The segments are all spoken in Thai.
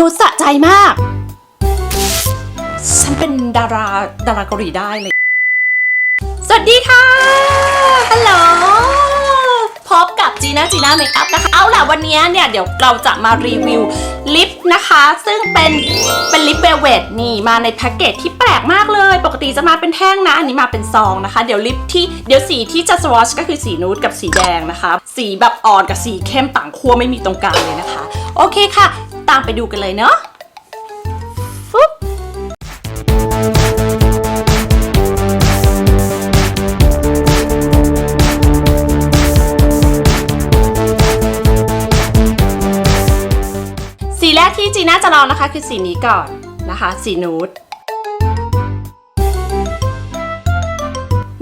นูสะใจมาก ฉันเป็นดาราดาราเกาหลีได้เลย สวัสดีค่ะ ฮัลโหล พบกับจีน่าจีน่าเมคอัพนะคะ เอาล่ะวันนี้เนี่ย เดี๋ยวเราจะมารีวิวลิปนะคะ ซึ่งเป็นเป็นลิปเวลเวตนี่มาในแพ็กเกจที่แปลกมากเลย ปกติจะมาเป็นแท่งนะ อันนี้มาเป็นซองนะคะ เดี๋ยวลิปที่เดี๋ยวสีที่จะสวอชก็คือสีนูดกับสีแดงนะคะ สีแบบอ่อนกับสีเข้มต่างขั้วไม่มีตรงกลางเลยนะคะ โอเคค่ะ ตามไปดูกันเลยเนาะฟึบสีแรกที่จีน่าจะลองนะคะ คือสีนี้ก่อนนะคะ สีนูด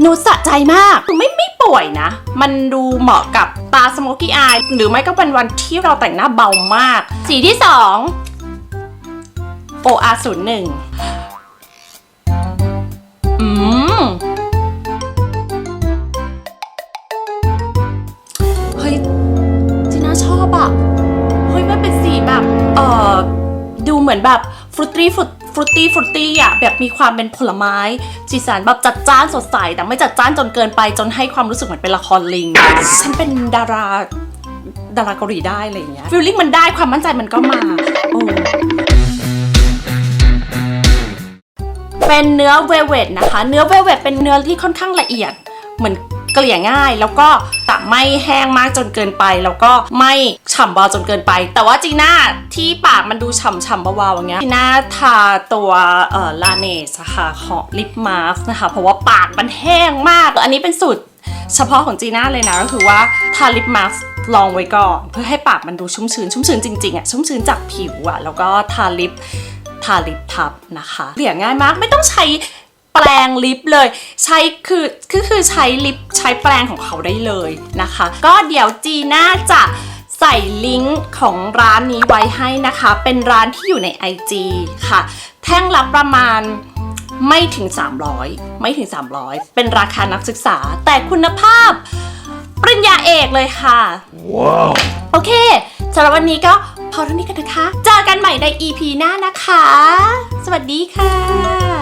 นูดสะใจมากคือไม่ไม่ป่วยนะ มันดูเหมาะกับาสโมกี้อายหรือไม่ก็เป็นวันที่เราแต่งหน้าเบามาก สีที่สอง OR 0 1อืมเฮ้ยจีน่าชอบอะเฮ้ยมันเป็นสีแบบ เอ่อ ดูเหมือนแบบฟรุตตี้ฟรุต ฟรุตตี้ฟรุตตี้อะแบบมีความเป็นผลไม้สีสันแบบจัดจ้านสดใส แต่ไม่จัดจ้านจนเกินไปจนให้ความรู้สึกเหมือนเป็นละครลิง ฉันเป็นดาราดาราเกาหลีได้อะไรอย่างเงี้ยฟิลลิ่งมันได้ความมั่นใจมันก็มาโอ้เป็นเนื้อเวเวตนะคะ เนื้อเวเวตเป็นเนื้อที่ค่อนข้างละเอียด เหมือน เกลี่ยง่าย แล้วก็ต่ไม่แห้งมากจนเกินไป แล้วก็ไม่ฉ่ำเบาจนเกินไป แต่ว่าจีน่าที่ปากมันดูฉ่ำๆเบาๆอย่างเงี้ยจีน่าทาตัวเอ่อลาเนสค่ะของลิปมาสนะคะเพราะว่าปากมันแห้งมาก อันนี้เป็นสูตรเฉพาะของจีน่าเลยนะก็คือว่าทาลิปมาสลองไว้ก่อน เพื่อให้ปากมันดูชุ่มชื้นชุ่มชื้นจริงๆอะชุ่มชื้นจากผิวอะแล้วก็ทาลิปทาลิปทับนะคะเกลี่ยง่ายมากไม่ต้องใช้ แปรงลิปเลย ใช้คือคือคือใช้ลิปใช้แปรงของเขาได้เลยนะคะ ก็เดี๋ยวจีน่าจะใส่ลิงก์ของร้านนี้ไว้ให้นะคะ เป็นร้านที่อยู่ใน IG ค่ะ แท่งละประมาณไม่ถึง 300 ไม่ถึง 300 เป็นราคานักศึกษา แต่คุณภาพปริญญาเอกเลยค่ะโอเคสำหรับวันนี้ก็พอเท่านี้กันนะคะ เจอกันใหม่ใน EP หน้านะคะ สวัสดีค่ะ